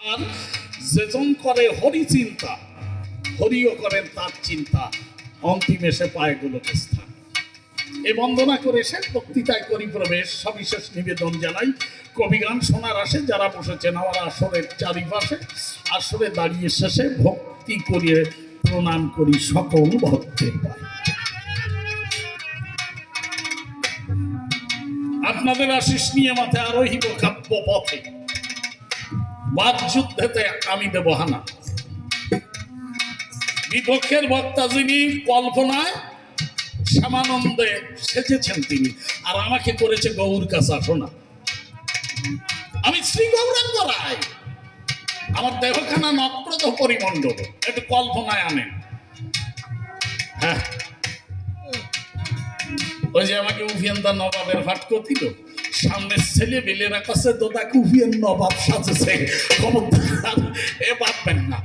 আর যেজন করে হরি চিন্তা, হরিও করেন তার চিন্তা। অন্তিম এসে পায় গোলকে স্থান। এ বন্দনা করে শেষ বক্তৃতায় করি প্রবেশ সবিশেষ নিবেদন জানাই। কবিগান শোনার আসে, যারা বসেছেন আমার আসরের চারিপাশে। আসরে দাঁড়িয়ে শেষে ভক্তি করিয়ে প্রণাম করি সকল ভক্তের আপনাদের আশিস নিয়ে মাথায় আরোহিব কাব্য পথে বাদ যুদ্ধেতে আমি দেব হানা। বিপক্ষের বক্তা যিনি কল্পনায় শ্যামানন্দে সেজেছেন তিনি, আর আমাকে করেছে গৌর কাছা শোনা আমি শ্রী গৌরাঙ্গ রায়, আমার দেহখানা নপ্রদ পরিমণ্ডল একটু কল্পনায় আনেন। হ্যাঁ। ওই যে আমাকে উফিয়ান্দা নবাবের ফাটকো দিল। সামনের ছেলে বেলেরা কাছে দাদাকে উফিয়ান নবাব সাজেছে। এ ভাববেন না।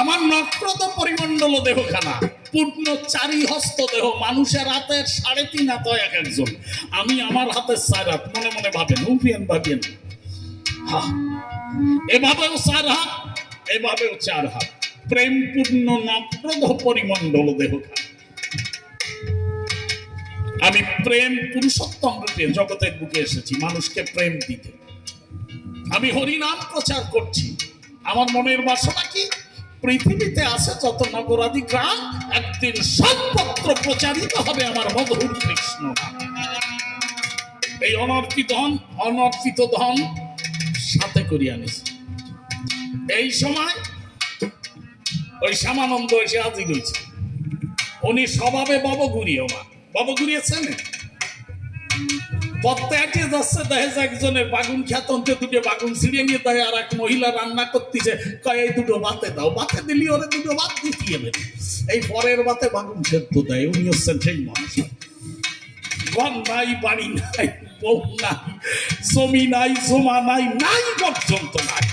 আমার নক্রত পরিমণ্ডল দেহখানা, পূর্ণ চারি হস্ত দেহ, মানুষের হাতের সাড়ে তিন হাত এক একজন। আমি আমার হাতের চার হাত, মনে মনে ভাবেন উফিয়ান ভাবিয়েন। হা, এভাবেও চার হাত, এভাবেও চার হাত। প্রেমপূর্ণ নক্রদ পরিমণ্ডল দেহখানা। আমি প্রেম পুরুষোত্তম রূপে জগতের বুকে এসেছি, মানুষকে প্রেম দিতে। আমি হরিনাম প্রচার করছি। আমার মনের বাসনা কি? পৃথিবীতে আছে যত নগরাদি গ্রাম, একদিন সর্বত্র প্রচারিত হবে আমার মধুর কৃষ্ণ এই অনর্পিত ধন অনর্পিত ধন সাথে করিয়া নিছি। এই সময় ওই শ্যামানন্দ এসে হাজির হয়েছে। উনি স্বভাবে ববগুড়ি আমার ববগুড়ি আছেন পথে হাঁটিয়ে যাচ্ছে, দেখে যে একজনের বাগুন খ্যাতনতে দুটো বাগুন ছিঁড়িয়ে নিয়ে তাই আর এক মহিলা রান্না করতেছে। কয়, এই দুটো বাতে দাও বাতে দিলি, ওরে দুটো বাত দিতে এই পরের বাতে বাগুন সেদ্ধ দেয়, উনি হচ্ছেন সেই মানুষ ঘর নাই, বাড়ি নাই, বউ নাই, জমি নাই, জমা নাই নাই পর্যন্ত নাই।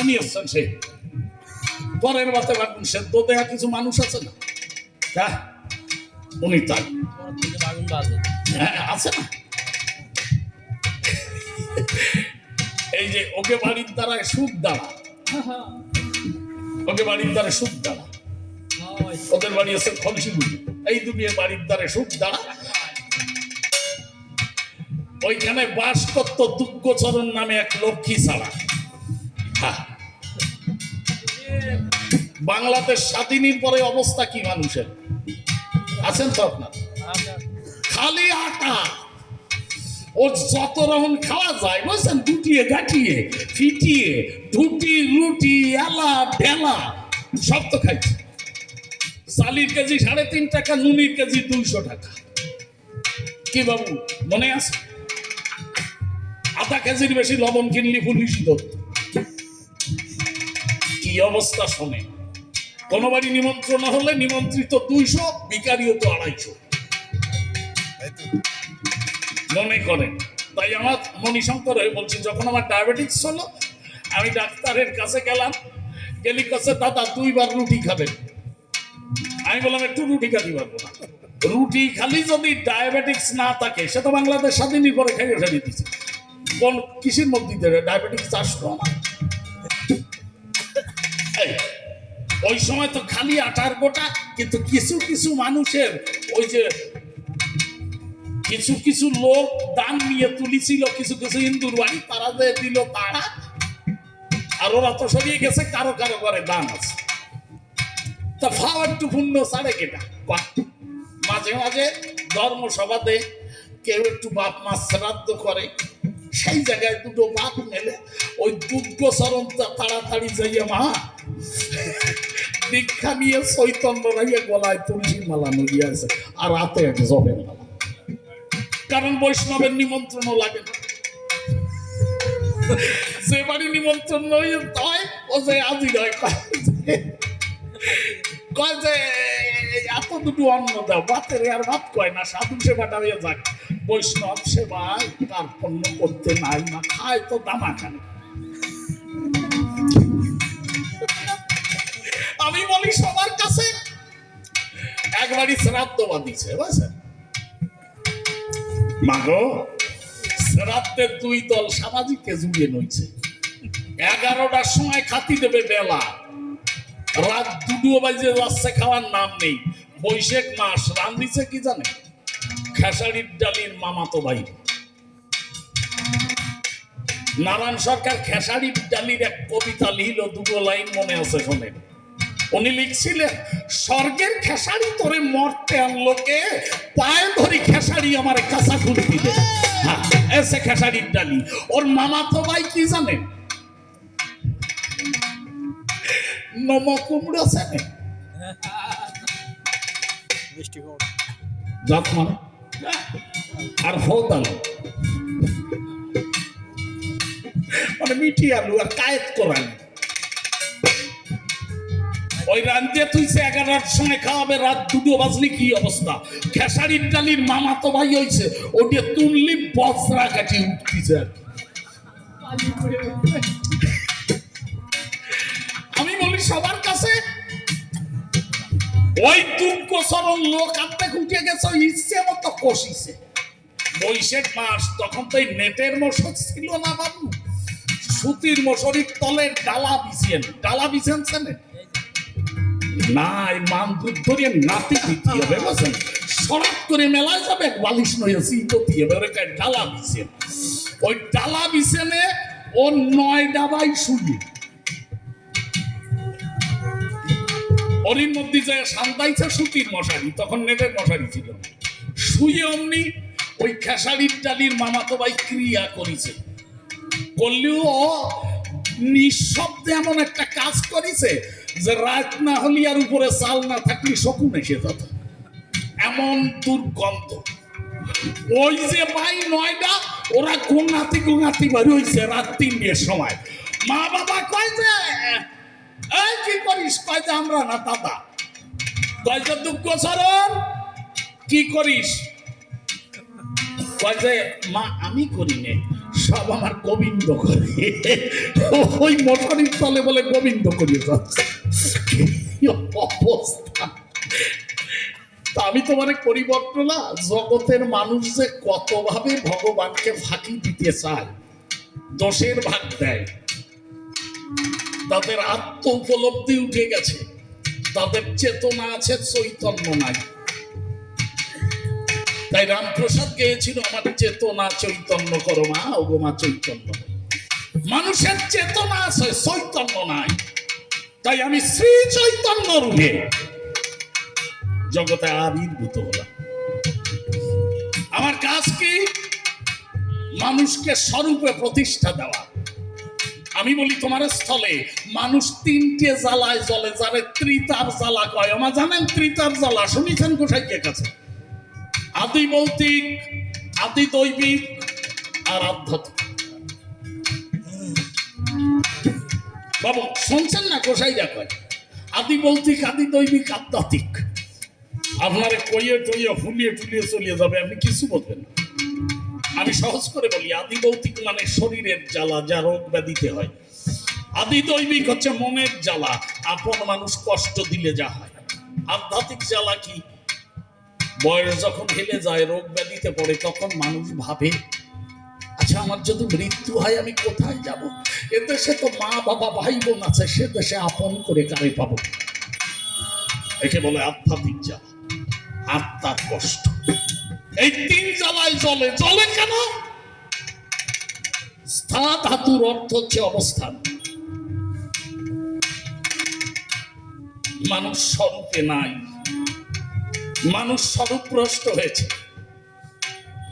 উনি হচ্ছেন সেই। পরের বাতে বাগুন সেদ্ধ দেয়া কিছু মানুষ আছে না? হ্যাঁ হ্যাঁ আছে না? এই যে ওকে বাড়ির দ্বারায় সুখ ওকে বাড়ির দ্বারা সুখ ওদের বাড়ি আছে খলসিগুলি এই বাড়ির দ্বারে সুখ ওইখানে বাস করত দুঃখচরণ নামে এক লক্ষ্মী ছাড়া। হ্যাঁ। বাংলাদেশ স্বাধীনের পরে অবস্থা কি মানুষের? আছেন তো আপনার? খালি আটা। ও যত রকম খাওয়া যায়, বুঝছেন? দুটিয়ে গাঠিয়ে ফিটিয়ে, ধুটি, রুটি, এলা ঢেলা সব তো খাইছে। চালির কেজি সাড়ে তিন টাকা, নুনির কেজি দুইশো টাকা। কি বাবু, মনে আছে? আধা কেজির বেশি লবণ কিনলি ধরত কি অবস্থা শোনে কোনো বাড়ি নিমন্ত্রণ হলে নিমন্ত্রিত দুইশো বিকারিও তো আড়াইশো। মনে করেন তাই আমার মণিশঙ্কর হয়ে বলছি, যখন আমার ডায়াবেটিস হলো, আমি ডাক্তারের কাছে গেলাম। গেলি কাছে, দাদা দুইবার রুটি খাবেন। আমি বললাম, একটু রুটি খাতে পারব না রুটি খালি যদি ডায়াবেটিক্স না থাকে, সে তো বাংলাদেশ স্বাধীনই করে খেয়ে ফেলে দিচ্ছে কোন কিসের মধ্যে ডায়াবেটিক্স আসলো আমার? ওই সময় তো খালি আটার গোটা, কিন্তু কিছু কিছু মানুষের ওই যে কিছু কিছু লোক দান নিয়ে তুলিছিল, কিছু কিছু হিন্দুর বাড়ি, তারা যে দিল তারা, আর ওরা তো সরিয়ে গেছে, কারও কারও ঘরে দান আছে তা ফাও একটু পুণ্য ছাড়ে কেটা। মাঝে মাঝে ধর্মসভাতে কেউ একটু বাপ মা শ্রাদ্ধ করে, সেই জায়গায় দুটো বাপ মেলে, ওই দুর্গ চরণটা তাড়াতাড়ি যাইয়া, মা দীক্ষা নিয়ে চৈতন্য রাইয়া গলায় তুলসী মালা নড়িয়ে আছে। আর হাতে এক জবের মালা। কারণ বৈষ্ণবের নিমন্ত্রণ লাগে না। যে বাড়ি নিমন্ত্রণ ও যে আজি কয় যে- এত দুটো অন্ন দাও ভাতের আর ভাত কয় না, সাধু সেবাটা হয়ে যাক। বৈষ্ণব সেবায় কার্পণ্য করতে নাই না, খায় তো দামা খানে আমি বলি সবার কাছে। একবারই শ্রাদ্ধ বাঁধিছে বুঝছেন? মাগো শ্রাদ্ধের দুই দল সামাজিককে জুড়িয়ে নইছে এগারোটার সময় খাতি দেবে বেলা। রাত দুটো বাজে যাচ্ছে খাওয়ার নাম নেই। বৈশাখ মাস রান্ধিছে কি জানে? খেসারির ডালির মামাতো ভাই নারায়ণ সরকার খেসারির ডালির এক কবিতা লিখল দুটো লাইন মনে আছে শোনেন উনি লিখছিলেন স্বর্গের খেসারি তোরে মরতে আনলোকে পায়ে ধরি খেসারি আমার কাঁচা খুল দিবে হ্যাঁ, এসে খেসারির ডালি। ওর মামা তো ভাই কি জানেন নম কুমড়ো চেনে কুমড়ো। জাত মানে? আর ফৌদ আলু। মানে মিঠি আলু আর কায়েত করানি ওই রান্তে তুইছে এগারোটার সময় খাওয়াবে, রাত দুটো বাজলি কি অবস্থা? খেসারির ডালির মামা তো ভাই হইছে, ওটা তুললি বজরা কাটি উঠতিছে আমি বলি, সবার কাছে? ওই দুঃখ সরল লোক আনতে উঠে গেছে ইচ্ছে মতো কষিছে। বৈশাখ মাস, তখন তো এই নেটের মশক ছিল না বাবু। সুতির মশরির তলে ডালা বিছিয়েন, ডালা বিছেন চেনেন? না এই মান দুধ ধরিয়ে নাতি দিতে হবে বুঝছেন সরাত করে মেলায় যাবে, বালিশ নয় সিটো দিয়ে কায় ডালা বিছেন। ওই ডালা বিছেনে ও নয় ডাবাই শুধু ওরির মধ্যে যায় সান্দাইছে সুতির মশারি, তখন নেটের মশারি ছিল। শুয়ে অমনি ওই খেসারির ডালির মামাতো ভাই ক্রিয়া করেছে। করলেও নিঃশব্দে এমন একটা কাজ করেছে যে রাত না হলে আর উপরে চাল না থাকলে শকুন এসে যেত এমন দুর্গন্ধ। ওই যে ভাই নয়টা ওরা গোঙাতি গোঙাতি বাড়ি হয়েছে রাত তিনটের সময়। মা বাবা কয় যে, এই কি করিস? কয় যে, আমরা না দাদা। কয় যে, দুঃখ সরণ কি করিস? কয় যে, মা, আমি করি নে। সব আমার গোবিন্দ করে। ওই মশারির তলে বলে গোবিন্দ করে যাচ্ছে। অবস্থা। আমি তোমার পরিবর্তন না, জগতের মানুষ যে কতভাবে ভগবানকে ফাঁকি দিতে চায়, দোষের ভাগ দেয়। তাদের আত্ম উপলব্ধি উঠে গেছে, তাদের চেতনা আছে, চৈতন্য নাই। তাই রামপ্রসাদ গেয়েছিল, আমার চেতনা চৈতন্য করো মা, ওগো মা চৈতন্য মানুষের চেতনা আছে, চৈতন্য নাই। তাই আমি শ্রী চৈতন্য রূপে জগতে আবির্ভূত হলাম। আমার কাজ কি? মানুষকে স্বরূপে প্রতিষ্ঠা দেওয়া। আমি বলি তোমার স্থলে মানুষ তিনটে জ্বালায় জ্বলে যারে ত্রিতার জ্বালা কয়। আমার জানেন ত্রিতার জ্বালা? শুনেছেন গোসাইয়ের কাছে? আদি ভৌতিক আদি দৈবিক আর আধ্যাত্মিক। বাবু, শুনছেন না গোসাইয়া কয় আদি ভৌতিক আদি দৈবিক আধ্যাত্মিক আপনারে কইয়ে টইয়ে, ফুলিয়ে টুলিয়ে চলিয়ে যাবে, আপনি কিছু বলবেন না। আমি সহজ করে বলি, আদি ভৌতিক মানে শরীরের জ্বালা, যা রোগ ব্যাধিতে হয়। আদি দৈবিক হচ্ছে মনের জ্বালা, আপন মানুষ কষ্ট দিলে যা হয়। আধ্যাত্মিক জ্বালা কি? বয়স যখন হেলে যায়, রোগ ব্যাধিতে পড়ে, তখন মানুষ ভাবে আচ্ছা আমার যদি মৃত্যু হয়, আমি কোথায় যাব? এ দেশে তো মা, বাবা, ভাই, বোন আছে, সে দেশে আপন করে কারে পাবো? একে বলে আধ্যাত্মিক জ্বালা আত্মার কষ্ট। এই তিন জ্বালায় জলে জলে কেন? স্থা ধাতুর অর্থ হচ্ছে অবস্থান। মানুষ স্বরূপে নাই। মানুষ স্বরূপগ্রস্ত হয়েছে।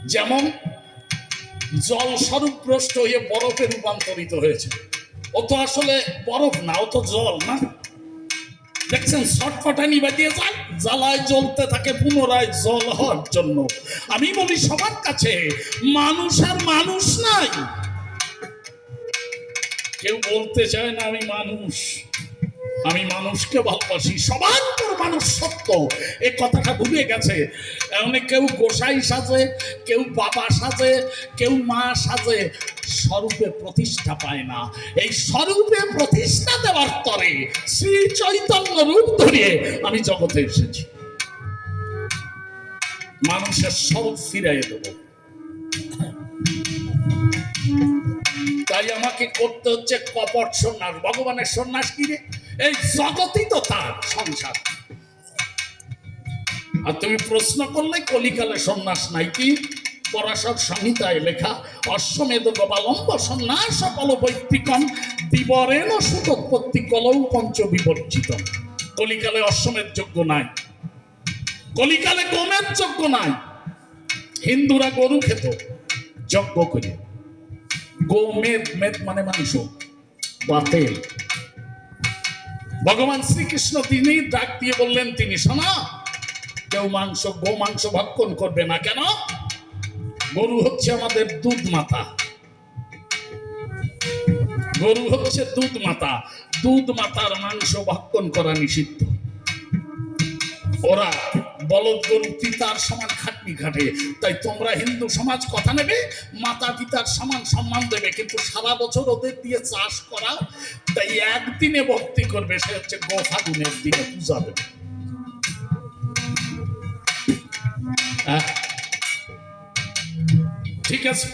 যেমন জল স্বরূপগ্রস্ত হয়ে বরফে রূপান্তরিত হয়েছে। ও তো আসলে বরফ না, ও তো জল না। দেখছেন ছটফটানি বাজিয়ে যায়, জ্বালায় জ্বলতে থাকে, পুনরায় জল হওয়ার জন্য। আমি বলি, সবার কাছে মানুষ আর মানুষ নাই। কেউ বলতে চায় না আমি মানুষ। আমি মানুষকে ভালোবাসি সবার পর মানুষ সত্য। এই কথাটা ভুলে গেছে। অনেক কেউ গোসাই সাজে, কেউ বাবা সাজে, কেউ মা সাজে, স্বরূপে প্রতিষ্ঠা পায় না। এই স্বরূপে প্রতিষ্ঠা দেওয়ার তরে শ্রী চৈতন্য রূপ ধরিয়ে আমি জগতে এসেছি। মানুষের স্বরূপ ফিরাই দেব। তাই আমাকে করতে হচ্ছে কপট সন্ন্যাস, ভগবানের সন্ন্যাস কি রে? এই জগতই তো তার সংসার। আর তুমি প্রশ্ন করলে কলিকালে সন্ন্যাস নাই কি? পরাশর সংহিতায় লেখা, অশ্বমেধ গোপালম্ব সন্ন্যাস সকল বৈত্তিকম দিবরেণ সুতোৎপত্তি কলৌ পঞ্চ বিবর্জিত। কলিকালে অশ্বমেধ যোগ্য নাই। কলিকালে গোমের যোগ্য নাই। হিন্দুরা গরু খেত, যজ্ঞ করে গোমেদ মেদ মানে মাংস বাতেল ভগবান শ্রীকৃষ্ণ তিনি ডাক দিয়ে বললেন, তিনি শোনা, কেউ মাংস গো মাংস ভক্ষণ করবে না কেন? গরু হচ্ছে আমাদের দুধ মাতা। গরু হচ্ছে দুধ মাতা। দুধ মাতার মাংস ভক্ষণ করা নিষিদ্ধ। ওরা বলদ গরু পিতার সমান খাটনি ঘাটে তাই তোমরা হিন্দু সমাজ কথা নেবে, মাতা পিতার সমান সম্মান দেবে, কিন্তু সারা বছর ওদের দিয়ে চাষ করা, তাই একদিনে ভক্তি করবে, সে হচ্ছে গোফাগুনের দিনে পূজা দেবে। হ্যাঁ? ঠিক আছে?